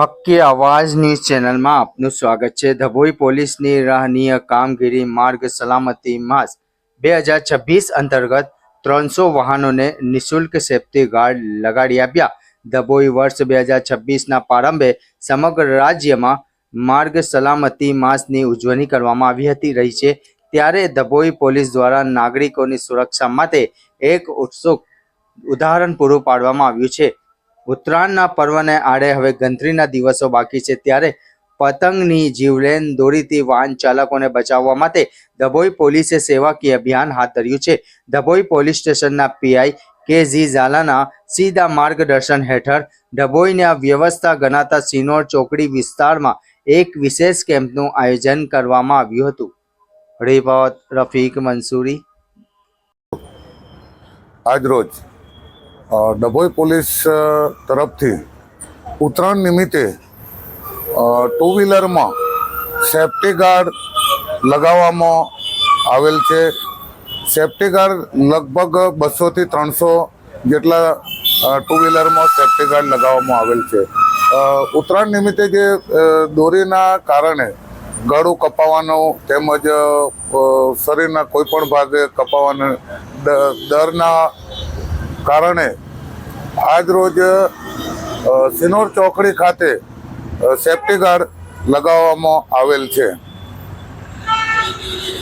હક્કી અવાજ ન્યૂઝ ચેનલમાં આપનું સ્વાગત છે. ધભોઈ પોલીસની રાહનીય કામગીરી માર્ગ સલામતી માસ બે હજાર છવ્વીસ અંતર્ગત ત્રણસો વાહનોને નિઃશુલ્ક સેફ્ટી ગાર્ડ લગાડી આપ્યા. ધભોઈ વર્ષ બે હજાર છવ્વીસના પ્રારંભે સમગ્ર રાજ્યમાં માર્ગ સલામતી માસની ઉજવણી કરવામાં આવી હતી, રહી છે. ત્યારે ધભોઈ પોલીસ દ્વારા નાગરિકોની સુરક્ષા માટે એક ઉત્સુક ઉદાહરણ પૂરું પાડવામાં આવ્યું છે. ઉત્તરાયણના પર્વને આડે હવે ગણતરીના દિવસો બાકી છે ત્યારે પતંગની જીવલેન દોરીથી વાહન ચાલકોને બચાવવા માટે ધભોઈ પોલીસે સેવાકીય અભિયાન હાથ ધર્યું છે. ધભોઈ પોલીસ સ્ટેશનના પીઆઈ કે જી ઝાલાના સીધા માર્ગદર્શન હેઠળ ડભોઈને વ્યવસ્થા ગણાતા સિનોર ચોકડી વિસ્તારમાં એક વિશેષ કેમ્પનું આયોજન કરવામાં આવ્યું હતું. રિપોર્ટ રફીક મંસૂરી. આજરોજ ડભોઈ પોલીસ તરફથી ઉત્તરાયણ નિમિત્તે ટુ વ્હીલરમાં સેફ્ટી ગાર્ડ લગાવવામાં આવેલ છે. સેફ્ટી ગાર્ડ લગભગ બસોથી ત્રણસો જેટલા ટુ વ્હીલરમાં સેફ્ટી ગાર્ડ લગાવવામાં આવેલ છે. ઉત્તરાયણ નિમિત્તે જે દોરીના કારણે ગળું કપાવાનું તેમજ શરીરના કોઈ પણ ભાગે કપાવાનું દરના કારણે આજરોજ સિનોર ચોકડી ખાતે સેફ્ટી ગાર્ડ લગાવવામાં આવેલ છે.